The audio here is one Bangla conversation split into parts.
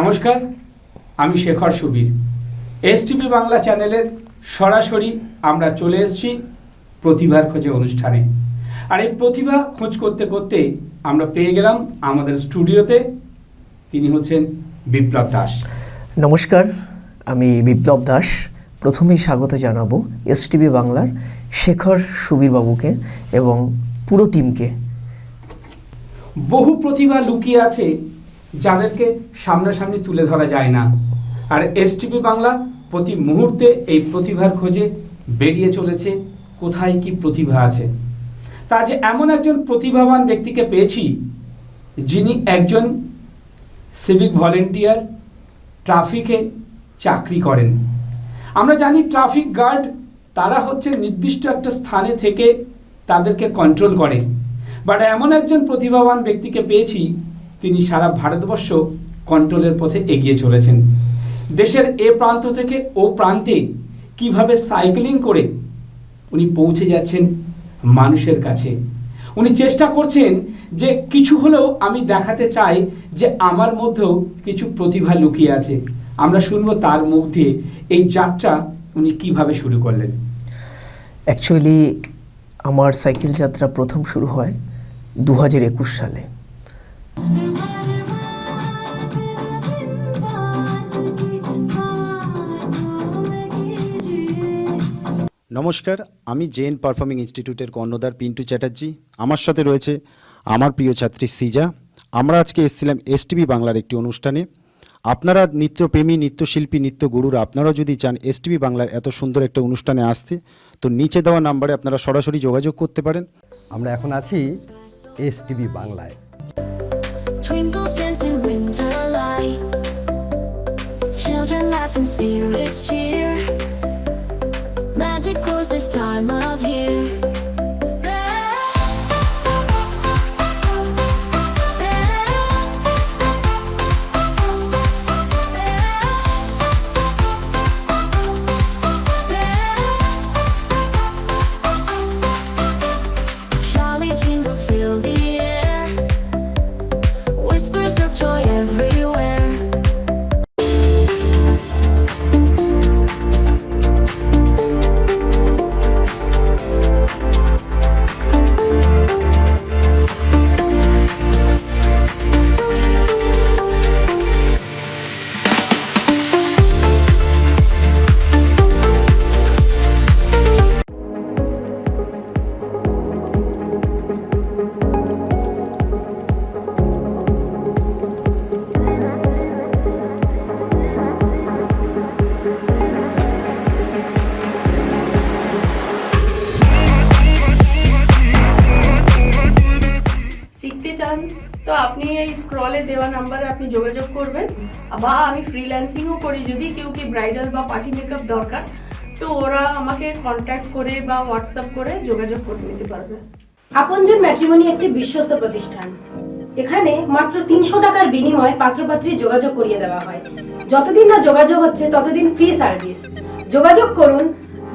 নমস্কার আমি শেখর সুবীর। এসটিভি বাংলা চ্যানেলের সরাসরি আমরা চলে এসেছি প্রতিভার খোঁজে অনুষ্ঠানে। আর এই প্রতিভা খোঁজ করতে করতে আমরা পেয়ে গেলাম আমাদের স্টুডিওতে তিনি হচ্ছেন বিপ্লব দাস। নমস্কার আমি বিপ্লব দাস। প্রথমেই স্বাগত জানাব এসটিভি বাংলার শেখর সুবীরবাবুকে এবং পুরো টিমকে। বহু প্রতিভা লুকিয়ে আছে যাদেরকে সামনাসামনি তুলে ধরা যায় না। আর এসটিভি বাংলা প্রতি মুহূর্তে এই প্রতিভার খোঁজে বেরিয়ে চলেছে। কোথায় কি প্রতিভা আছে? তা যে এমন একজন প্রতিভাবান ব্যক্তিকে পেয়েছি, যিনি একজন সিভিক ভলেন্টিয়ার ট্রাফিকে চাকরি করেন। আমরা জানি ট্রাফিক গার্ড তারা হচ্ছে নির্দিষ্ট একটা স্থানে থেকে তাদেরকে কন্ট্রোল করে। বাট এমন একজন প্রতিভাবান ব্যক্তিকে পেয়েছি তিনি সারা ভারতবর্ষ কন্ট্রোলের পথে এগিয়ে চলেছেন। দেশের এ প্রান্ত থেকে ও প্রান্তে কীভাবে সাইক্লিং করে উনি পৌঁছে যাচ্ছেন মানুষের কাছে। উনি চেষ্টা করছেন যে কিছু হলেও আমি দেখাতে চাই যে আমার মধ্যেও কিছু প্রতিভা লুকিয়ে আছে। আমরা শুনব তার মুখ দিয়ে এই যাত্রা উনি কীভাবে শুরু করলেন। অ্যাকচুয়ালি আমার সাইকেল যাত্রা প্রথম শুরু হয় দু হাজার একুশ সালে। নমস্কার, আমি জেন পারফর্মিং ইনস্টিটিউটের কর্ণধার পিন্টু চ্যাটার্জি আমার সাথে রয়েছে আমার প্রিয় ছাত্রী সিজা আমরা আজকে এসেছিলাম এসটিভি বাংলার একটি অনুষ্ঠানে আপনারা নৃত্যপ্রেমী, নৃত্যশিল্পী নৃত্য নৃত্যগুরুরা, আপনারা যদি চান এসটিভি বাংলার এত সুন্দর একটা অনুষ্ঠানে আসতে, তো নিচে দেওয়া নাম্বারে আপনারা সরাসরি যোগাযোগ করতে পারেন আমরা এখন আছি এস টিভি বাংলায়. Children laugh and spirits cheer. time of year. বা আমি ফ্রিল্যান্সিংও করি যদি কেউ কি ব্রাইডাল বা পার্টি মেকআপ দরকার, তো ওরা আমাকে কন্ট্যাক্ট করে বা হোয়াটসঅ্যাপ করে যোগাযোগ করে নিতে পারবে। আপনজন ম্যাট্রিমনি একটি বিশ্বস্ত প্রতিষ্ঠান। এখানে মাত্র তিনশো টাকার বিনিময়ে পাত্রপাত্রী যোগাযোগ করিয়ে দেওয়া হয়। যতদিন না যোগাযোগ হচ্ছে, ততদিন ফ্রি সার্ভিস যোগাযোগ করুন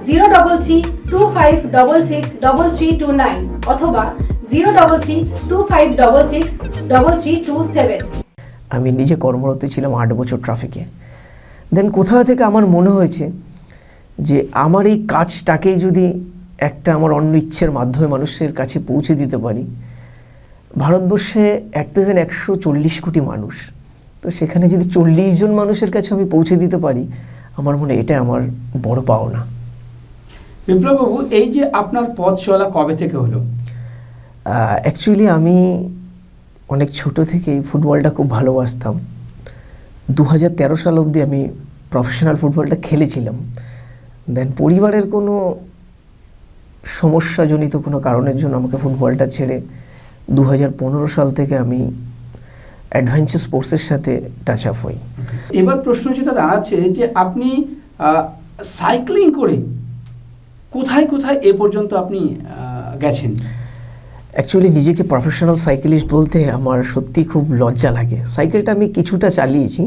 zero double three two five double six double three two nine অথবা zero double three two five double six double three two seven আমি নিজে কর্মরত ছিলাম আট বছর ট্রাফিকে দেন কোথাও থেকে আমার মনে হয়েছে যে আমার এই কাজটাকেই যদি একটা আমার অন্য ইচ্ছের মাধ্যমে মানুষের কাছে পৌঁছে দিতে পারি ভারতবর্ষে অ্যাট প্রেজেন্ট একশো চল্লিশ কোটি মানুষ। তো সেখানে যদি চল্লিশ জন মানুষের কাছে আমি পৌঁছে দিতে পারি আমার মনে এটা আমার বড় পাওনা। বিপ্লববাবু এই যে আপনার পথ চলা কবে থেকে হলো? অ্যাকচুয়ালি আমি অনেক ছোট থেকেই ফুটবলটা খুব ভালোবাসতাম। দু হাজার তেরো সাল অবধি আমি প্রফেশনাল ফুটবলটা খেলেছিলাম। দেন পরিবারের কোনো সমস্যাজনিত কোনো কারণের জন্য আমাকে ফুটবলটা ছেড়ে দু হাজার পনেরো সাল থেকে আমি অ্যাডভেঞ্চার স্পোর্টসের সাথে টাচ আপ হই। এবার প্রশ্ন যেটা দাঁড়াচ্ছে যে আপনি সাইক্লিং করে কোথায় কোথায় এ পর্যন্ত আপনি গেছেন? অ্যাকচুয়ালি নিজেকে প্রফেশনাল সাইকেলিস্ট বলতে আমার সত্যি খুব লজ্জা লাগে। সাইকেলটা আমি কিছুটা চালিয়েছি।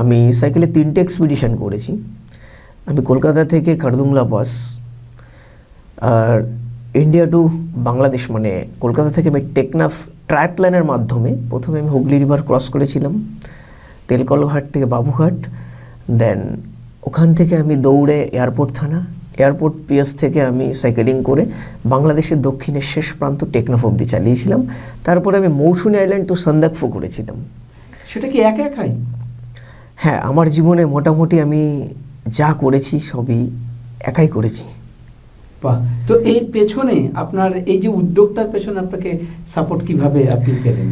আমি সাইকেলে তিনটে এক্সপিডিশন করেছি। আমি কলকাতা থেকে কারদুংলা বাস আর ইন্ডিয়া টু বাংলাদেশ মানে কলকাতা থেকে আমি টেকনাফ ট্রায়াথলানের মাধ্যমে প্রথমে আমি হুগলি রিভার ক্রস করেছিলাম, তেলকলঘাট থেকে বাবুঘাট দেন ওখান থেকে আমি দৌড়ে এয়ারপোর্ট থানা এয়ারপোর্ট পিএস থেকে আমি সাইকেলিং করে বাংলাদেশের দক্ষিণের শেষ প্রান্ত টেকনাফ অব্দি চালিয়েছিলাম। তারপরে আমি মৌসুমী আইল্যান্ড তো সন্দাকফু করেছিলাম। সেটা কি একা একাই? হ্যাঁ আমার জীবনে মোটামুটি আমি যা করেছি সবই একাই করেছি। বাহ তো এর পেছনে আপনার এই যে উদ্যোগটার পেছনে আপনাকে সাপোর্ট কীভাবে আপনি পেলেন?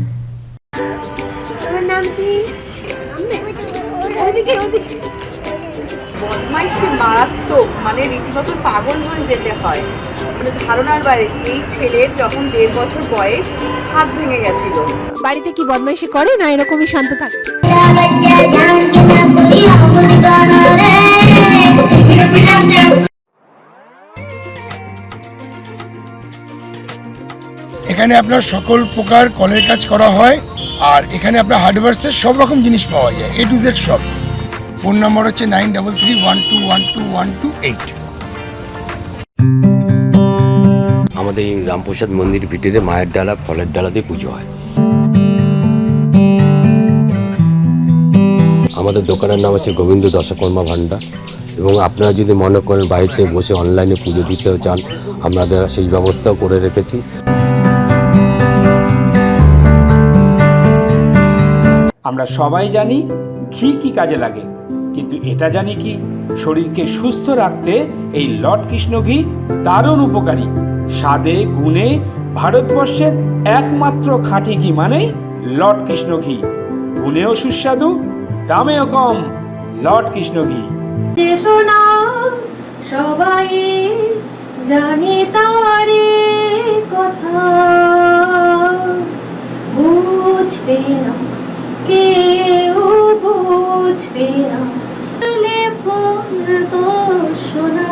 বদমাইশি মারাত্মক। মানে রীতিমতো পাগল হয়ে যেতে হয়। মানে ধারণার বাইরে এই ছেলের যখন দেড় বছর বয়স হাত ভেঙে গেছিল। বাড়িতে কি বদমাইশি করে না এরকমই শান্ত থাকে? এখানে আপনার সকল প্রকার কলের কাজ করা হয় আর এখানে আপনার হার্ডওয়্যার্সের সব রকম জিনিস পাওয়া যায় এ টু জেড সব। ফোন নম্বর হচ্ছে nine double three one two one two one two eight. আমাদের এই রামপ্রসাদ মন্দির ভিতরে মায়ের ডালা ফলের ডালা দিয়ে পুজো হয়। আমাদের দোকানের নাম হচ্ছে গোবিন্দ দশকর্মা ভান্ডার এবং আপনারা যদি মনে করেন বাড়িতে বসে অনলাইনে পুজো দিতেও চান আপনাদের সেই ব্যবস্থাও করে রেখেছি। আমরা সবাই জানি ঘি কি কাজে লাগে। কিন্তু এটা জানি কি? শরীরকে সুস্থ রাখতে এই লর্ড কৃষ্ণ ঘি দারুণ উপকারী। স্বাদে, গুণে ভারতবর্ষের একমাত্র খাঁটি ঘি মানেই লর্ড কৃষ্ণ ঘি গুণেও সুস্বাদু, দামেও কম, লর্ড কৃষ্ণ ঘি সবাই জানে তারে কথা। বুঝবে না, কেউ বুঝবে না। সোনা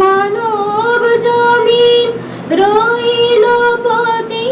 মানব জমিন রইল পতি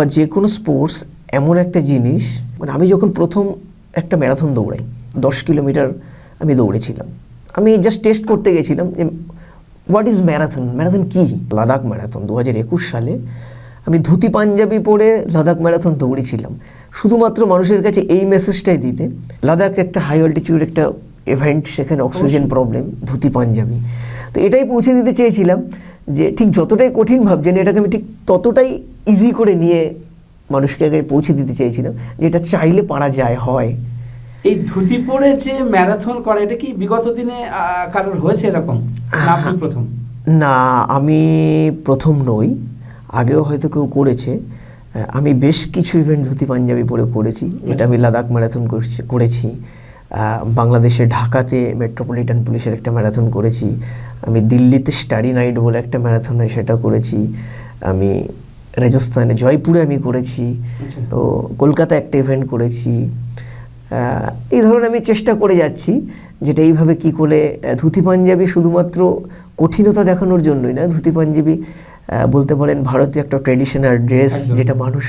বা যে কোনো স্পোর্টস এমন একটা জিনিস মানে আমি যখন প্রথম একটা ম্যারাথন দৌড়াই, দশ কিলোমিটার আমি দৌড়েছিলাম। আমি জাস্ট টেস্ট করতে গেছিলাম যে হোয়াট ইজ ম্যারাথন ম্যারাথন কী? লাদাখ ম্যারাথন দু হাজার একুশ সালে আমি ধুতি পাঞ্জাবি পরে লাদাখ ম্যারাথন দৌড়েছিলাম। শুধুমাত্র মানুষের কাছে এই মেসেজটাই দিতে লাদাখ একটা হাই অল্টিটিউড একটা ইভেন্ট সেখানে অক্সিজেন প্রবলেম ধুতি পাঞ্জাবি। তো এটাই পৌঁছে দিতে চেয়েছিলাম যে ঠিক যতটাই কঠিন ভাবছেন এটাকে আমি ঠিক ততটাই ইজি করে নিয়ে মানুষকে আগে পৌঁছে দিতে চেয়েছিলাম যে এটা চাইলে পারা যায় হয়। এই ধুতি পরে যে ম্যারাথন করে এটা কি বিগত দিনে কারোর হয়েছে এরকম? প্রথম? না আমি প্রথম নই। আগেও হয়তো কেউ করেছে। আমি বেশ কিছু ইভেন্ট ধুতি পাঞ্জাবি পরে করেছি। এটা আমি লাদাখ ম্যারাথন করছি- বাংলাদেশের ঢাকাতে মেট্রোপলিটন পুলিশের একটা ম্যারাথন করেছি। আমি দিল্লিতে স্টাডি নাইট বলে একটা ম্যারাথন হয় সেটা করেছি। আমি রাজস্থানে জয়পুরে আমি করেছি। আচ্ছা। তো কলকাতা একটা ইভেন্ট করেছি। এই ধরনের আমি চেষ্টা করে যাচ্ছি যেটা এইভাবে কী করে ধুতি পাঞ্জাবি শুধুমাত্র কঠিনতা দেখানোর জন্যই না ধুতি পাঞ্জাবি বলতে পারেন ভারতীয় একটা ট্রেডিশনাল ড্রেস যেটা মানুষ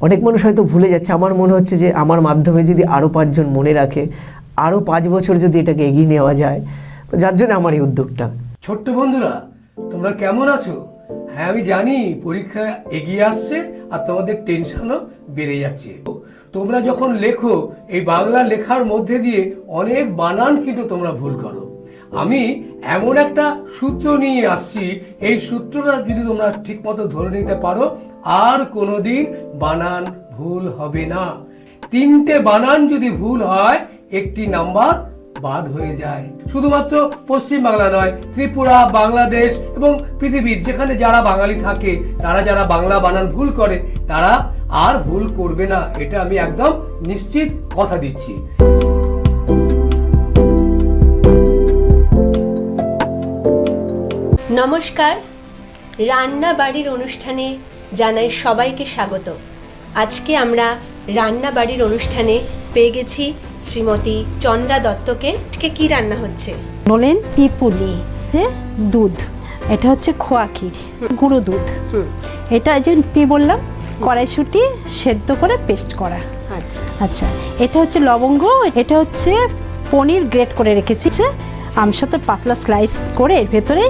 অনেক মানুষ হয়তো ভুলে যাচ্ছে। আমার মনে হচ্ছে যে আমার মাধ্যমে যদি আরও পাঁচজন মনে রাখে আরও পাঁচ বছর যদি এটাকে এগিয়ে নেওয়া যায়, তো যার জন্য আমার এই উদ্যোগটা। ছোট্ট বন্ধুরা, তোমরা কেমন আছো? হ্যাঁ আমি জানি পরীক্ষা এগিয়ে আসছে আর তোমাদের টেনশনও বেড়ে যাচ্ছে। তোমরা যখন লেখো, এই বাংলা লেখার মধ্যে দিয়ে অনেক বানান কিন্তু তোমরা ভুল করো। আমি এমন একটা সূত্র নিয়ে আসছি, এই সূত্রটা যদি তোমরা ঠিকমতো ধরে নিতে পারো, আর কোনোদিন বানান ভুল হবে না। তিনটে বানান যদি ভুল হয়, একটি নাম্বার বাদ হয়ে যায়। শুধুমাত্র পশ্চিম বাংলা নয়, ত্রিপুরা, বাংলাদেশ এবং পৃথিবীর যেখানে যারা বাঙালি থাকে, তারা যারা বাংলা বানান ভুল করে, তারা আর ভুল করবে না। এটা আমি একদম নিশ্চিত কথা দিচ্ছি। নমস্কার। রান্না বাড়ির অনুষ্ঠানে জানাই সবাইকে স্বাগত। আজকে আমরা রান্না বাড়ির অনুষ্ঠানে পেয়ে গেছি শ্রীমতী চন্দ্রা দত্তকে। আজকে কি রান্না হচ্ছে? নলেন পিপুলি। দুধ। এটা হচ্ছে খোয়া ক্ষীর গুঁড়ো দুধ। এটা যে পি বললাম? কড়াইশুটি সেদ্ধ করে পেস্ট করা। আচ্ছা। আচ্ছা এটা হচ্ছে লবঙ্গ এটা হচ্ছে পনির গ্রেট করে রেখেছি। সে আমসত্তর পাতলা স্লাইস করে এর ভেতরে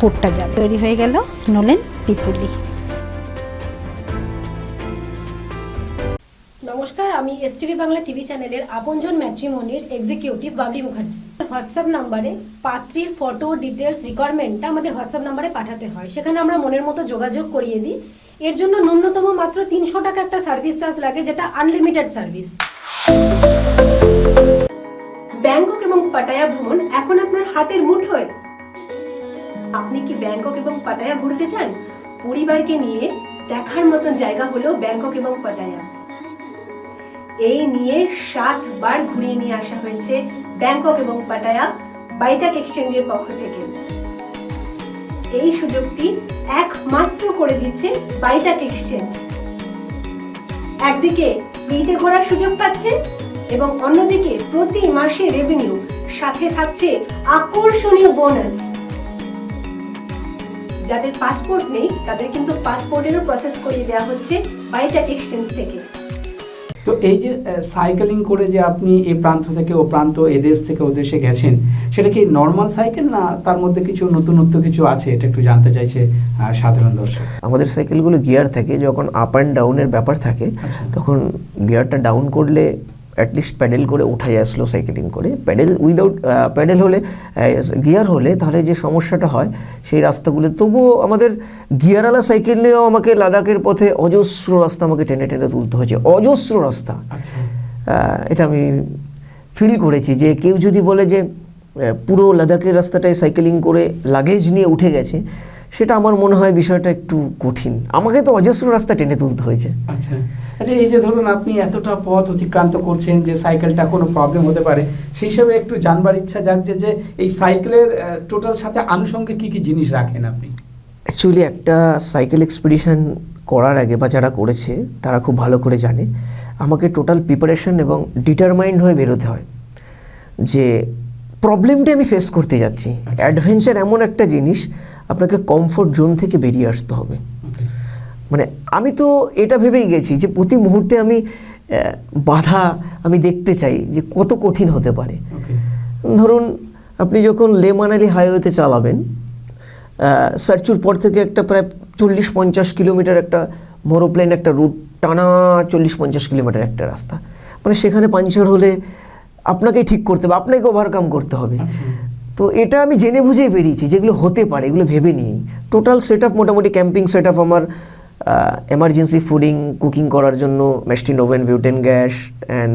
পুরটা যাবে। তৈরি হয়ে গেল নলেন পিপুলি। নমস্কার, আমি এসটিভি বাংলা টিভি চ্যানেলের আপনজন ম্যাট্রিমনির এক্সিকিউটিভ বাবলি মুখার্জি। হোয়াটসঅ্যাপ নাম্বারে পাত্রীর ফটো ডিটেলস রিকোয়ারমেন্টটা আমাদের হোয়াটসঅ্যাপ নাম্বারে পাঠাতে হয়। সেখানে আমরা মনের মতো যোগাযোগ করিয়ে দিই। এর জন্য ন্যূনতম মাত্র তিনশো টাকা একটা সার্ভিস চার্জ লাগে, যেটা আনলিমিটেড সার্ভিস ব্যাংকক এবং পাটায়া ভ্রমণ এখন আপনার হাতের মুঠোয়। আপনি কি ব্যাংকক এবং পাটায়া ঘুরতে চান? পরিবারকে নিয়ে দেখার মতন জায়গা হলো ব্যাংকক এবং পাটায়া। এই নিয়ে সাতবার ঘুরিয়ে নিয়ে আসা হয়েছে ব্যাংকক এবং পাটায়া বাইটাক এক্সচেঞ্জের পক্ষ থেকে। এই সুযোগটি একমাত্র করে দিচ্ছে বাইটাক এক্সচেঞ্জ। একদিকে ফ্রিতে ঘোরার সুযোগ পাচ্ছে এবং অন্যদিকে প্রতি মাসে রেভিনিউ সাথে থাকছে আকর্ষণীয় বোনাস যাদের পাসপোর্ট নেই তাদের কিন্তু পাসপোর্টেরও প্রসেস করিয়ে দেওয়া হচ্ছে বাইটাক এক্সচেঞ্জ থেকে। তো এই যে সাইকেলিং করে যে আপনি এই প্রান্ত থেকে ও প্রান্ত এ দেশ থেকে ও দেশে গেছেন সেটা কি নর্মাল সাইকেল না তার মধ্যে কিছু নতুনত্ব কিছু আছে? এটা একটু জানতে চাইছে সাধারণ দর্শক। আমাদের সাইকেলগুলো গিয়ার থাকে যখন আপ অ্যান্ড ডাউনের ব্যাপার থাকে আচ্ছা। তখন গিয়ারটা ডাউন করলে অ্যাটলিস্ট প্যাডেল করে ওঠা যায় স্লো সাইকেলিং করে। প্যাডেল উইদাউট প্যাডেল হলে গিয়ার হলে তাহলে যে সমস্যাটা হয় সেই রাস্তাগুলো তবুও আমাদের গিয়ারওয়ালা সাইকেল নিয়েও আমাকে লাদাখের পথে অজস্র রাস্তা আমাকে টেনে টেনে তুলতে হয়েছে। অজস্র রাস্তা। আচ্ছা। এটা আমি ফিল করেছি যে কেউ যদি বলে যে পুরো লাদাখের রাস্তাটায় সাইকেলিং করে লাগেজ নিয়ে উঠে গেছে সেটা আমার মনে হয় বিষয়টা একটু কঠিন। আমাকে তো অজস্র রাস্তা টেনে তুলতে হয়েছে। আচ্ছা। আচ্ছা এই যে ধরুন আপনি এতটা পথ অতিক্রান্ত করছেন যে সাইকেলটা কোনো প্রবলেম হতে পারে সেই হিসাবে একটু জানবার ইচ্ছা জাগছে যে এই সাইকেলের টোটাল সাথে আনুষঙ্গিক কি কি জিনিস রাখেন আপনি? অ্যাকচুয়ালি একটা সাইকেল এক্সপিডিশন করার আগে বা যারা করেছে তারা খুব ভালো করে জানে আমাকে টোটাল প্রিপারেশন এবং ডিটারমাইন্ড হয়ে বেরোতে হয় যে প্রবলেমটা আমি ফেস করতে যাচ্ছি। অ্যাডভেঞ্চার এমন একটা জিনিস আপনাকে কমফোর্ট জোন থেকে বেরিয়ে আসতে হবে। মানে আমি তো এটা ভেবেই গেছি যে প্রতি মুহূর্তে আমি বাধা আমি দেখতে চাই যে কত কঠিন হতে পারে। ধরুন আপনি যখন লে মানালি হাইওয়েতে চালাবেন সারচুর পর থেকে একটা প্রায় চল্লিশ পঞ্চাশ কিলোমিটার একটা মোরোপ্লেন একটা রুট টানা চল্লিশ পঞ্চাশ কিলোমিটার একটা রাস্তা। মানে সেখানে পাঞ্চার হলে আপনাকেই ঠিক করতে হবে আপনাকে ওভারকাম করতে হবে। আচ্ছা। তো এটা আমি জেনে বুঝেই বেরিয়েছি যেগুলো হতে পারে, এগুলো ভেবে নিয়েই। টোটাল সেট আপ মোটামুটি ক্যাম্পিং সেট আপ আমার এমার্জেন্সি ফুডিং কুকিং করার জন্য mess tin oven butane gas and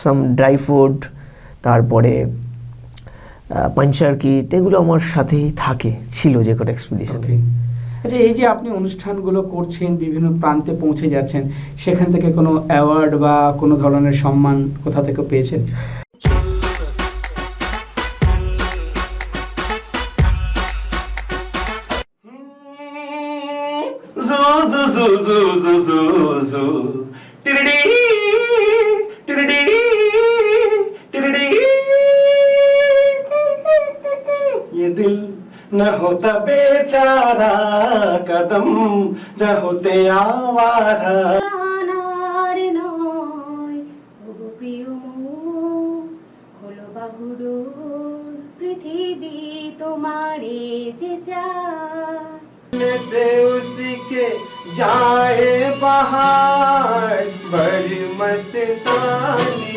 some dry food তারপরে পাঞ্চার কিট এগুলো আমার সাথেই থাকে, ছিল যে কটা এক্সপিডিশনে আচ্ছা এই যে আপনি অনুষ্ঠানগুলো করছেন, বিভিন্ন প্রান্তে পৌঁছে যাচ্ছেন, সেখান থেকে কোনো অ্যাওয়ার্ড বা কোনো ধরনের সম্মান কোথা থেকে পেয়েছেন? ये दिल न होता बेचारा कदम न होते आवारा জানার নয় ওগো প্রিয় মন, হলো বাহুডোর পৃথিবী তোমারে যে চায় से उसके जाए बाहर बड़ी मस्तानी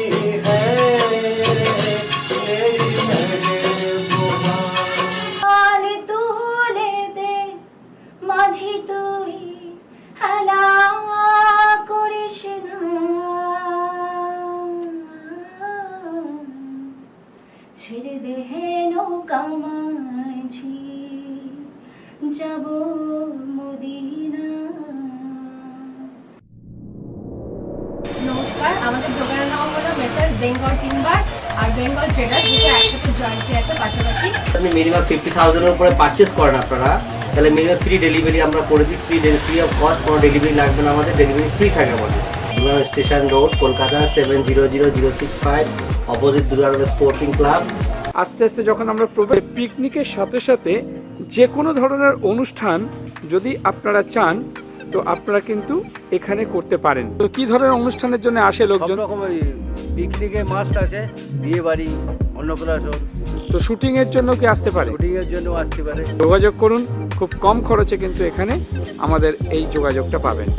মিনিমাম ফিফটি থাউজেন্ডের উপরে পারচেস করেন আপনারা তাহলে মিনিমাম ফ্রি ডেলিভারি আমরা করে দিই ফ্রি ফ্রি অফ কস্ট কোনো ডেলিভারি লাগবে না আমাদের ডেলিভারি ফ্রি থাকে আমাদের। Durgan station road Kolkata seven zero zero zero six five opposite Durgan sporting club আস্তে আস্তে যখন আমরা পিকনিকের সাথে সাথে যে কোনো ধরনের অনুষ্ঠান যদি আপনারা চান তো আপনারা কিন্তু এখানে করতে পারেন। তো কি ধরনের অনুষ্ঠানের জন্য আসে লোকজন? পিকনিকে মাস্ট আছে বিয়ে বাড়ি। অন্নপ্রাশন তো শুটিং এর জন্য কি আসতে পারে? শুটিং এর জন্য আসতে পারে। যোগাযোগ করুন খুব কম খরচে কিন্তু এখানে আমাদের এই যোগাযোগটা পাবেন।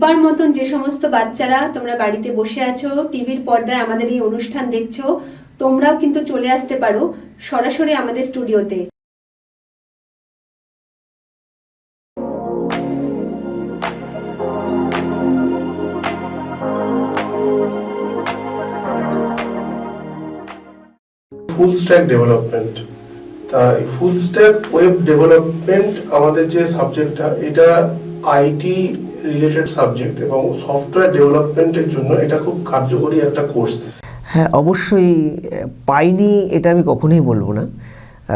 দীপার মতন যে সমস্ত বাচ্চারা তোমরা বাড়িতে বসে আছো, টিভির পর্দায় আমাদের এই অনুষ্ঠান দেখছ, তোমরাও কিন্তু চলে আসতে পারো সরাসরি আমাদের স্টুডিওতে। ফুল স্ট্যাক ডেভেলপমেন্ট তা ফুল স্ট্যাক ওয়েব ডেভেলপমেন্ট আমাদের যে সাবজেক্টটা এটা আইটি রিলেটেড সাবজেক্ট এবং সফটওয়্যার ডেভেলপমেন্টের জন্য এটা খুব কার্যকরী একটা কোর্স হ্যাঁ অবশ্যই পাইনি এটা আমি কখনোই বলব না।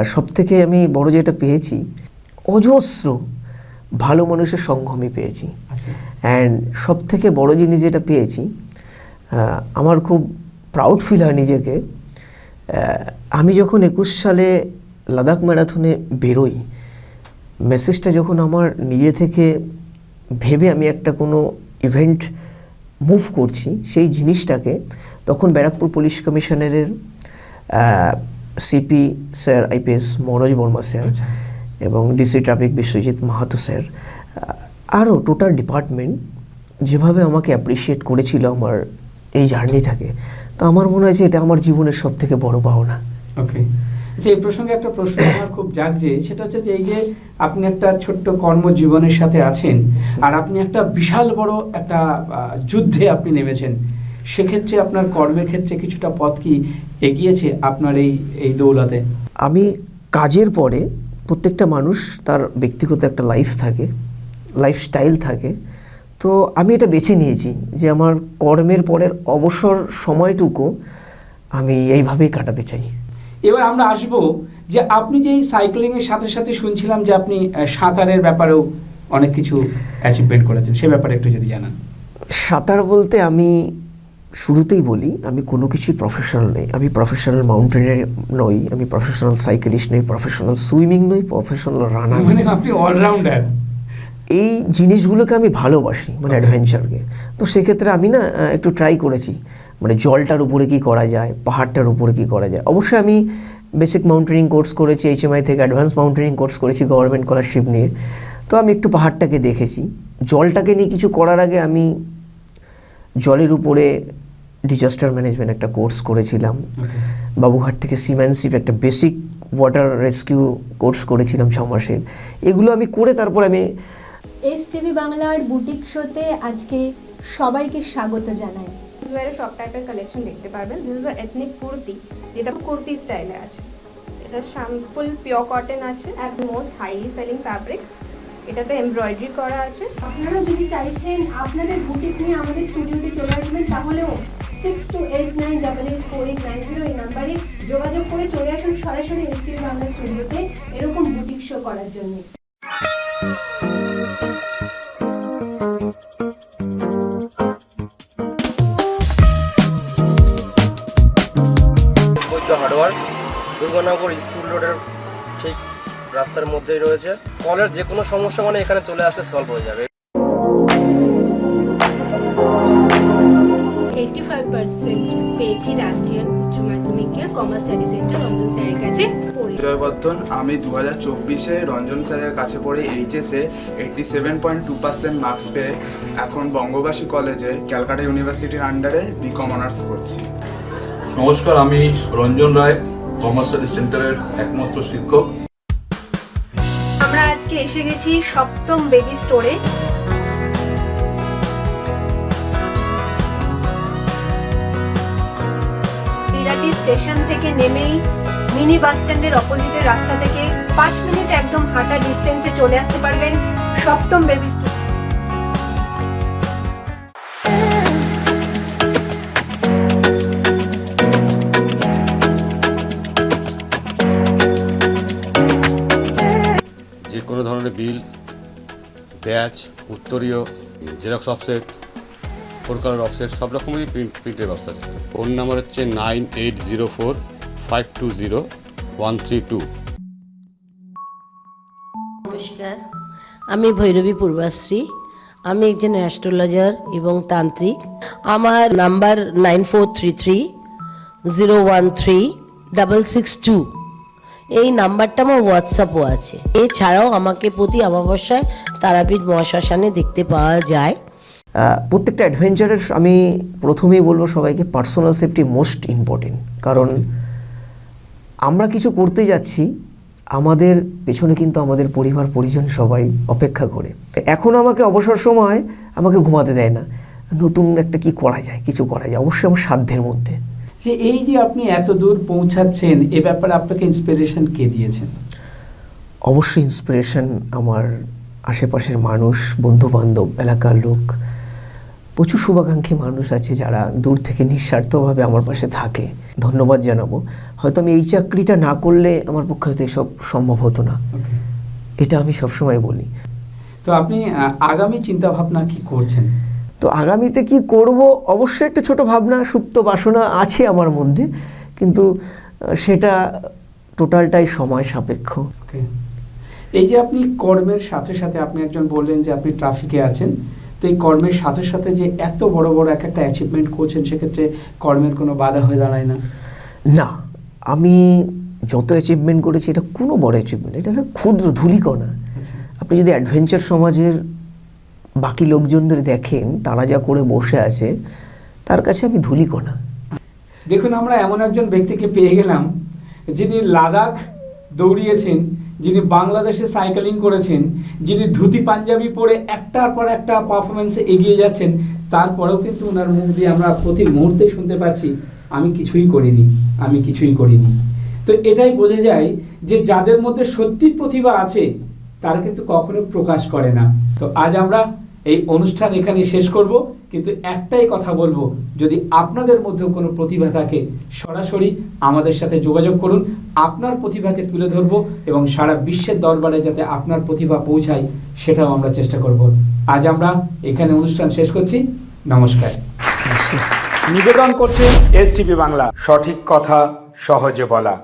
সব থেকে আমি বড় যেটা পেয়েছি অজস্র ভালো মানুষের সঙ্গ আমি পেয়েছি। অ্যান্ড সব থেকে বড় জিনিস যেটা পেয়েছি আমার খুব প্রাউড ফিল হয় নিজেকে। আমি যখন একুশ সালে লাদাখ ম্যারাথনে বেরোই মেসেজটা যখন আমার নিজে থেকে ভেবে আমি একটা কোনো ইভেন্ট মুভ করছি সেই জিনিসটাকে তখন ব্যারাকপুর পুলিশ কমিশনারের CP sir IPS Manoj Verma sir এবং DC traffic Biswajit Mahato sir আরও টোটাল ডিপার্টমেন্ট যেভাবে আমাকে অ্যাপ্রিসিয়েট করেছিল আমার এই জার্নিটাকে তো আমার মনে হয় যে এটা আমার জীবনের সব থেকে বড় পাওনা। ওকে আচ্ছা এই প্রসঙ্গে একটা প্রশ্ন আমার খুব জাগছে, সেটা হচ্ছে যে এই যে আপনি একটা ছোট্ট কর্মজীবনের সাথে আছেন আর আপনি একটা বিশাল বড় একটা যুদ্ধে আপনি নেমেছেন, সেক্ষেত্রে আপনার কর্মের ক্ষেত্রে কিছুটা পথ কি এগিয়েছে আপনার এই এই দৌলতে? আমি কাজের পরে প্রত্যেকটা মানুষ তার ব্যক্তিগত একটা লাইফ থাকে লাইফস্টাইল থাকে। তো আমি এটা বেছে নিয়েছি যে আমার কর্মের পরের অবসর সময়টুকু আমি এইভাবেই কাটাতে চাই। এবার আমরা আসব যে আপনি যে এই সাইক্লিংয়ের সাথে সাথে শুনছিলাম যে আপনি সাঁতারের ব্যাপারেও অনেক কিছু অ্যাচিভমেন্ট করেছেন। সে ব্যাপারে একটু যদি জানান। সাঁতার বলতে আমি শুরুতেই বলি আমি কোনো কিছুই প্রফেশনাল নই। আমি প্রফেশনাল মাউন্টেনের নই আমি প্রফেশনাল সাইকেলিস্ট নই প্রফেশনাল সুইমিং নই প্রফেশনাল রানার মানে আপনি অলরাউন্ডার এই জিনিসগুলোকে আমি ভালোবাসি মানে অ্যাডভেঞ্চারকে তো সেক্ষেত্রে আমি না একটু ট্রাই করেছি। মানে জলটার উপরে কি করা যায় পাহাড়টার উপরে কি করা যায়? অবশ্যই আমি বেসিক মাউন্টেনিং কোর্স করেছি এইচএমআই থেকে অ্যাডভান্স মাউন্টেনিং কোর্স করেছি গভর্নমেন্ট স্কলারশিপ নিয়ে। তো আমি একটু পাহাড়টাকে দেখেছি। জলটাকে নিয়ে কিছু করার আগে আমি জলের উপরে ডিজাস্টার ম্যানেজমেন্ট একটা কোর্স করেছিলাম। বাবুঘাট থেকে সিম্যানশিপ একটা বেসিক ওয়াটার রেস্কিউ কোর্স করেছিলাম ছ মাসের। এগুলো আমি করে তারপর আমি এস টিভি বাংলার বুটিক শোতে আজকে সবাইকে স্বাগত জানাই। ওয়ারে সব টাইপের কালেকশন দেখতে পারবেন। দিস ইজ এথনিক কুর্তি যেটা কুর্তি স্টাইলে আছে। এটা ফুল পিওর কটন আছে at most highly selling fabric এটাতে এমব্রয়ডারি করা আছে। আপনারা যদি চাইছেন আপনাদের বুটিক নিয়ে আমাদের স্টুডিওতে চলে আসবেন, তাহলেও six two eight nine double eight four eight nine zero এই নাম্বারে যোগাযোগ করে চলে আসুন সরাসরি এসটিভি বাংলা স্টুডিওতে এরকম বুটিক শো করার জন্য। দুর্গানগর স্কুল রোডের ঠিক রাস্তার মধ্যেই রয়েছে। কলের যে কোনো সমস্যা মানে এখানে চলে আসলে সলভ হয়ে যাবে। এইটি ফাইভ পার্সেন্ট পেয়েছি রাষ্ট্রীয় উচ্চ মাধ্যমিকে কমার্স স্টাডি সেন্টার রঞ্জন স্যারের কাছে জয়বর্ধন আমি দু হাজার চব্বিশে রঞ্জন স্যারের কাছে পড়ে এইচএসে eighty seven point two percent marks পেয়ে এখন বঙ্গবাসী কলেজে ক্যালকাটা ইউনিভার্সিটির আন্ডারে বিকম অনার্স করছি। নমস্কার আমি রঞ্জন রায়। কমার্স স্টাডি সেন্টারের একমাত্র শিক্ষক। আমরা আজকে এসে গেছি সপ্তম বেবি স্টোরে নৈহাটি স্টেশন থেকে নেমেই মিনি বাস স্ট্যান্ডের অপোজিটের রাস্তা থেকে পাঁচ মিনিট একদম হাঁটা ডিস্টেন্সে চলে আসতে পারবেন সপ্তম বেবি স্টুডিও ব্যাচ উত্তরীয় xerox offset four colour offset সব রকমেরই প্রিন্ট প্রিন্টের ব্যবস্থা আছে ফোন নাম্বার হচ্ছে nine eight zero four five two zero one three two নমস্কার, আমি ভৈরবী পূর্বাশ্রী। আমি একজন অ্যাস্ট্রোলজার এবং তান্ত্রিক। আমার number nine four three three zero one three double six two এই নাম্বারটা আমার হোয়াটসঅ্যাপও আছে। এছাড়াও আমাকে প্রতি অমাবস্যায় তারাপীঠ মহাশ্মশানে দেখতে পাওয়া যায়। প্রত্যেকটা অ্যাডভেঞ্চারের আমি প্রথমেই বলব সবাইকে পার্সোনাল সেফটি মোস্ট ইম্পর্টেন্ট কারণ আমরা কিছু করতে যাচ্ছি, আমাদের পেছনে কিন্তু আমাদের পরিবার, পরিজন সবাই অপেক্ষা করে। এখন আমাকে অবসর সময় আমাকে ঘুমাতে দেয় না। নতুন একটা কি করা যায়, কিছু করা যায়, অবশ্যই আমার সাধ্যের মধ্যে। যে এই যে আপনি এত দূর পৌঁছাচ্ছেন এ ব্যাপারে আপনাকে ইন্সপিরেশন কে দিয়েছেন অবশ্যই ইন্সপিরেশন আমার আশেপাশের মানুষ বন্ধু বান্ধব এলাকার লোক প্রচুর শুভাকাঙ্ক্ষী মানুষ আছে যারা দূর থেকে নিঃস্বার্থভাবে আমার পাশে থাকে। ধন্যবাদ জানাব। হয়তো আমি এই চাকরিটা না করলে আমার পক্ষে হয়তো এসব সম্ভব হতো না। এটা আমি সবসময় বলি। তো আপনি আগামী চিন্তা ভাবনা কি করছেন? তো আগামীতে কি করব? অবশ্যই একটা ছোট ভাবনা সুপ্ত বাসনা আছে আমার মধ্যে কিন্তু সেটা টোটালটাই সময় সাপেক্ষ। এই যে আপনি কর্মের সাথে সাথে আপনি একজন বললেন যে আপনি ট্রাফিকে আছেন তো এই কর্মের সাথে সাথে যে এত বড় বড় এক একটা অ্যাচিভমেন্ট করছেন সেক্ষেত্রে কর্মের কোনো বাধা হয়ে দাঁড়ায় না? না আমি যত অ্যাচিভমেন্ট করেছি এটা কোনো বড় অ্যাচিভমেন্ট এটা একটা ক্ষুদ্র ধূলিকণা। আপনি যদি অ্যাডভেঞ্চার সমাজের বাকি লোকজনদের দেখেন, তারা যা করে বসে আছে, তার কাছে আমি ধূলিকণা। দেখুন, আমরা এমন একজন ব্যক্তিকে পেয়ে গেলাম, যিনি লাদাখ দৌড়িয়েছেন, যিনি বাংলাদেশে সাইকেলিং করেছেন, যিনি ধুতি পাঞ্জাবি পরে একটার পর একটা পারফরমেন্সে এগিয়ে যাচ্ছেন, তারপরেও কিন্তু ওনার মুখ দিয়ে আমরা প্রতি মুহূর্তে শুনতে পাচ্ছি, আমি কিছুই করিনি, আমি কিছুই করিনি। তো এটাই বোঝা যায় যে যাদের মধ্যে সত্যি প্রতিভা আছে, তারা কিন্তু কখনো প্রকাশ করে না। তো আজ আমরা এই অনুষ্ঠান এখানে শেষ করব, কিন্তু একটাই কথা বলব, যদি আপনাদের মধ্যেও কোনো প্রতিভা থাকে, সরাসরি আমাদের সাথে যোগাযোগ করুন, আপনার প্রতিভাকে তুলে ধরবো এবং সারা বিশ্বের দরবারে যাতে আপনার প্রতিভা পৌঁছায়, সেটাও আমরা চেষ্টা করব। আজ আমরা এখানে অনুষ্ঠান শেষ করছি, নমস্কার। নিবেদন করছে এস বাংলা। সঠিক কথা, সহজে বলা।